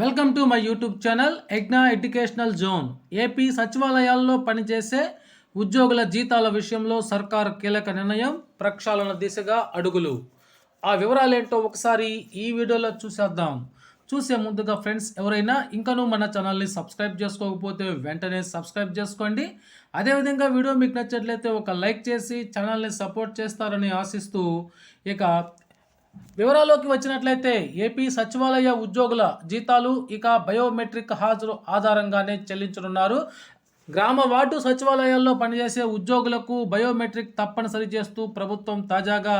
Welcome to my YouTube channel ఎగ్నా educational zone AP సచివాలయాల్లో పనిచేసే ఉద్యోగుల జీతాల విషయంలో సర్కార్ కీలక నిర్ణయం ప్రక్షాళన దిశగా అడుగులు. ఆ వివరాలేంటో ఒకసారి ఈ వీడియోలో చూసేద్దాం. చూసే ముందుగా ఫ్రెండ్స్ ఎవరైనా ఇంకనూ మన ఛానల్ని సబ్స్క్రైబ్ చేసుకోకపోతే వెంటనే సబ్స్క్రైబ్ చేసుకోండి. అదేవిధంగా వీడియో మీకు నచ్చట్లయితే ఒక లైక్ చేసి ఛానల్ని సపోర్ట్ చేస్తారని ఆశిస్తూ ఇక వివరాల్లోకి వచ్చినట్లయితే ఏపీ సచివాలయ ఉద్యోగుల జీతాలు ఇక బయోమెట్రిక్ హాజరు ఆధారంగానే చెల్లించనున్నారు. గ్రామ వార్డు సచివాలయాల్లో పనిచేసే ఉద్యోగులకు బయోమెట్రిక్ తప్పనిసరి చేస్తూ ప్రభుత్వం తాజాగా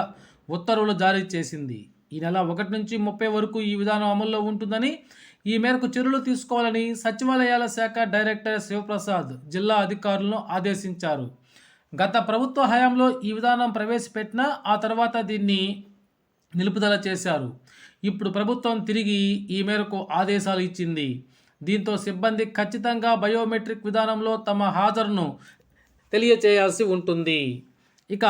ఉత్తర్వులు జారీ చేసింది. ఈ నెల ఒకటి నుంచి ముప్పై వరకు ఈ విధానం అమల్లో ఉంటుందని ఈ మేరకు చర్యలు తీసుకోవాలని సచివాలయాల శాఖ డైరెక్టర్ శివప్రసాద్ జిల్లా అధికారులను ఆదేశించారు. గత ప్రభుత్వ హయాంలో ఈ విధానం ప్రవేశపెట్టినా ఆ తర్వాత దీన్ని నిలుపుదల చేశారు. ఇప్పుడు ప్రభుత్వం తిరిగి ఈ మేరకు ఆదేశాలు ఇచ్చింది. దీంతో సిబ్బంది ఖచ్చితంగా బయోమెట్రిక్ విధానంలో తమ హాజరును తెలియచేయాల్సి ఉంటుంది. ఇక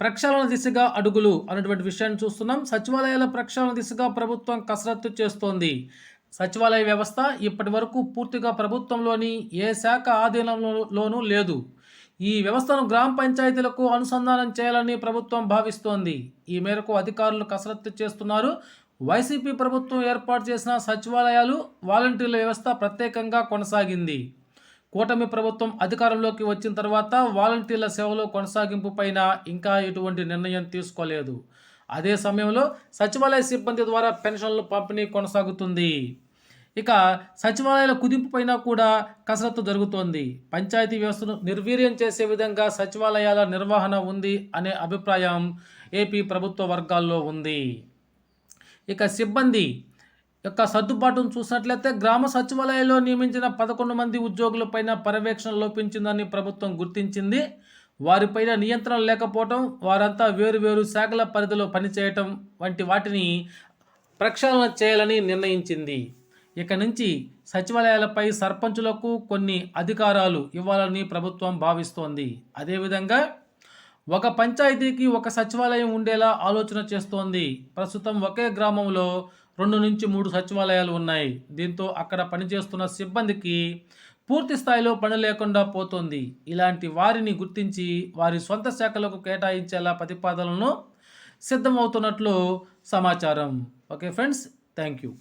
ప్రక్షాళన దిశగా అడుగులు అన్నటువంటి విషయాన్ని చూస్తున్నాం. సచివాలయాల ప్రక్షాళన దిశగా ప్రభుత్వం కసరత్తు చేస్తోంది. సచివాలయ వ్యవస్థ ఇప్పటి వరకు పూర్తిగా ప్రభుత్వంలోని ఏ శాఖ ఆధీనంలోనూ లేదు. ఈ వ్యవస్థను గ్రామ పంచాయతీలకు అనుసంధానం చేయాలని ప్రభుత్వం భావిస్తోంది. ఈ మేరకు అధికారులు కసరత్తు చేస్తున్నారు. వైసీపీ ప్రభుత్వం ఏర్పాటు చేసిన సచివాలయాలు వాలంటీర్ల వ్యవస్థ ప్రత్యేకంగా కొనసాగింది. కూటమి ప్రభుత్వం అధికారంలోకి వచ్చిన తర్వాత వాలంటీర్ల సేవలు కొనసాగింపు పైన ఇంకా ఎటువంటి నిర్ణయం తీసుకోలేదు. అదే సమయంలో సచివాలయ సిబ్బంది ద్వారా పెన్షన్లు పంపిణీ కొనసాగుతుంది. ఇక సచివాలయాల కుదింపు పైన కూడా కసరత్తు జరుగుతోంది. పంచాయతీ వ్యవస్థను నిర్వీర్యం చేసే విధంగా సచివాలయాల నిర్వహణ ఉంది అనే అభిప్రాయం ఏపీ ప్రభుత్వ వర్గాల్లో ఉంది. ఇక సిబ్బంది యొక్క సర్దుబాటును చూసినట్లయితే గ్రామ సచివాలయంలో నియమించిన పదకొండు మంది ఉద్యోగులపైన పర్యవేక్షణ లోపించిందని ప్రభుత్వం గుర్తించింది. వారిపైన నియంత్రణ లేకపోవటం వారంతా వేరు వేరు శాఖల పరిధిలో పనిచేయటం వంటి వాటిని ప్రక్షాళన చేయాలని నిర్ణయించింది. ఇక నుంచి సచివాలయాలపై సర్పంచులకు కొన్ని అధికారాలు ఇవ్వాలని ప్రభుత్వం భావిస్తోంది. అదేవిధంగా ఒక పంచాయతీకి ఒక సచివాలయం ఉండేలా ఆలోచన చేస్తోంది. ప్రస్తుతం ఒకే గ్రామంలో రెండు నుంచి మూడు సచివాలయాలు ఉన్నాయి. దీంతో అక్కడ పనిచేస్తున్న సిబ్బందికి పూర్తి స్థాయిలో పని లేకుండా పోతోంది. ఇలాంటి వారిని గుర్తించి వారి సొంత శాఖలకు కేటాయించేలా ప్రతిపాదనలను సిద్ధమవుతున్నట్లు సమాచారం. Okay friends thank you